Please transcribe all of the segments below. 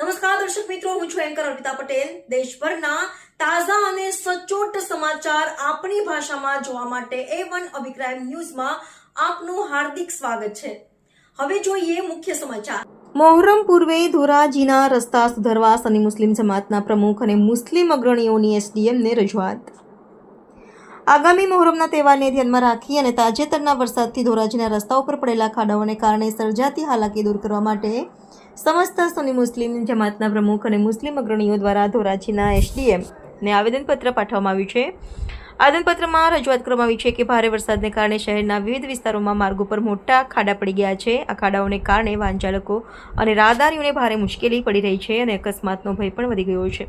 નમસ્કાર, દર્શક મિત્રો, હું છું એન્કર અર્પિતા પટેલ. દેશભરના તાજા અને સચોટ સમાચાર આપણી ભાષામાં જોવા માટે એ વન અભિપ્રાય ન્યૂઝમાં આપનું હાર્દિક સ્વાગત છે. હવે જોઈએ મુખ્ય સમાચાર. મોહરમ પૂર્વે ધોરાજીના રસ્તા સુધારવા સની મુસ્લિમ જમાતના પ્રમુખ અને મુસ્લિમ અગ્રણીઓની એસડીએમને રજૂઆત. આગામી મોહરમના તહેવારને ધ્યાનમાં રાખી અને તાજેતરના વરસાદથી ધોરાજીના રસ્તા ઉપર પડેલા ખાડાઓને કારણે સર્જાતી હાલાકી દૂર કરવા માટે સમસ્ત સોની મુસ્લિમ જમાતના પ્રમુખ અને મુસ્લિમ અગ્રણીઓ દ્વારા ધોરાજીના એસડીએમને આવેદનપત્ર પાઠવવામાં આવ્યું છે. આવેદનપત્રમાં રજૂઆત કરવામાં આવી છે કે ભારે વરસાદને કારણે શહેરના વિવિધ વિસ્તારોમાં માર્ગો પર મોટા ખાડા પડી ગયા છે. આ ખાડાઓને કારણે વાહન ચાલકો અને રાહદારીઓને ભારે મુશ્કેલી પડી રહી છે અને અકસ્માતનો ભય પણ વધી ગયો છે.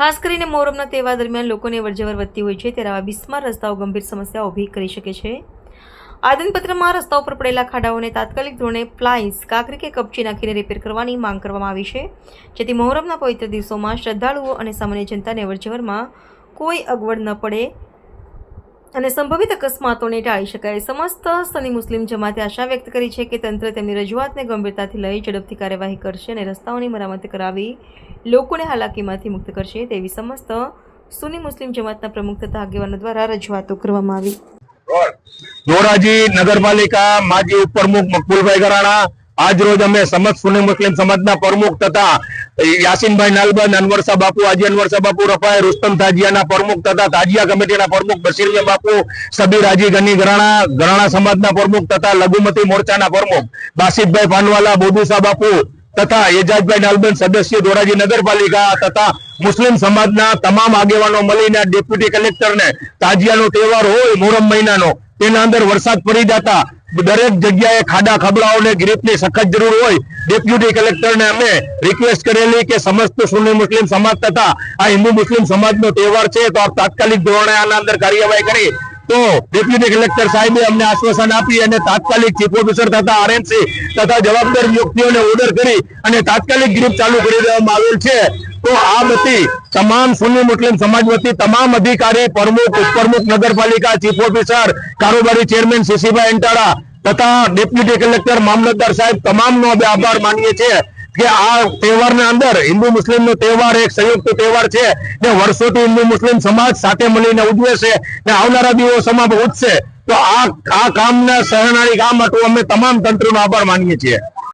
ખાસ કરીને મોહરમના તહેવાર દરમિયાન લોકોને અવરજવર વધતી હોય છે, ત્યારે આવા બિસ્માર રસ્તાઓ ગંભીર સમસ્યા ઊભી કરી શકે છે. આદનપત્રમાં રસ્તા ઉપર પડેલા ખાડાઓને તાત્કાલિક ધોરણે પ્લાઇન્સ, કાકરી કે કપચી નાખીને રિપેર કરવાની માંગ કરવામાં આવી છે. જેથી મહોરમના પવિત્ર દિવસોમાં શ્રદ્ધાળુઓ અને સામાન્ય જનતાને અવરજવરમાં કોઈ અગવડ ન પડે અને સંભવિત અકસ્માતોને ટાળી શકાય. સમસ્ત સની મુસ્લિમ જમાતે આશા વ્યક્ત કરી છે કે તંત્ર તેમની રજૂઆતને ગંભીરતાથી લઈ ઝડપથી કાર્યવાહી કરશે અને રસ્તાઓની મરામત કરાવી લોકોને હાલાકીમાંથી મુક્ત કરશે તેવી સમસ્ત સુની મુસ્લિમ જમાતના પ્રમુખ તથા આગેવાનો દ્વારા રજૂઆતો કરવામાં આવી. ધોરાજી નગરપાલિકા માજી ઉપપ્રમુખ મકબુલભાઈ ગરાણા, આજ રોજ અમે સમસ્ત સુની મુસ્લિમ સમાજના પ્રમુખ તથા યાસીનભાઈ નાલબન અનવરસા બાપુ, આજી અનવરસા બાપુ રફાય રુસ્તમ તાજિયાના પ્રમુખ તથા તાજિયા કમિટીના પ્રમુખ બશીરભાઈ બાપુ, સબીર આજી ગની ગરાણા ગરાણા સમાજના પ્રમુખ તથા લઘુમતી મોરચાના પ્રમુખ બાસિતભાઈ પાનવાલા બોદુસા બાપુ તથા એજાજભાઈ નાલબંદ સદસ્ય ધોરાજી નગરપાલિકા, તથા મુસ્લિમ સમાજના તમામ આગેવાનો મળીને ડેપ્યુટી કલેક્ટરને તાજિયાનો તહેવાર હોય, મોહરમ મહિનાનો, તેના અંદર વરસાદ પડી જતા દરેક જગ્યાએ ખાડા ખબડાઓને ગ્રીપની સખત જરૂર હોય, ડેપ્યુટી કલેક્ટરને અમે રિક્વેસ્ટ કરેલી કે સમસ્ત સુન્ની મુસ્લિમ સમાજ તથા આ હિન્દુ મુસ્લિમ સમાજનો તહેવાર છે, તો આપ તાત્કાલિક ધોરણે આના અંદર કાર્યવાહી કરી તો ડેપ્યુટી કલેક્ટર સાહેબે અમને આશ્વાસન આપી અને તાત્કાલિક ચીફ ઓફિસર તથા આરએમસી તથા જવાબદાર વ્યક્તિઓને ઓર્ડર કરી અને તાત્કાલિક ગ્રીપ ચાલુ કરી દેવામાં આવેલ છે. તો આ બધી તમામ સુન્ની મુસ્લિમ સમાજ તમામ અધિકારી, પ્રમુખ, ઉપપ્રમુખ, નગરપાલિકા, ચીફ ઓફિસર, કારોબારી ચેરમેન સીસીભાઈ અંટાળા તથા ડેપ્યુટી કલેક્ટર મામલતદાર સાહેબ, તમામનો અમે આભાર માનીએ છીએ. કે આ તહેવારના અંદર હિન્દુ મુસ્લિમ નો તહેવાર એક સંયુક્ત તહેવાર છે ને વર્ષોથી હિન્દુ મુસ્લિમ સમાજ સાથે મળીને ઉજવે છે ને આવનારા દિવસોમાં ઉજશે તો આ આ કામને સહનારી કામ માટે અમે તમામ તંત્રનો આભાર માનીએ છીએ.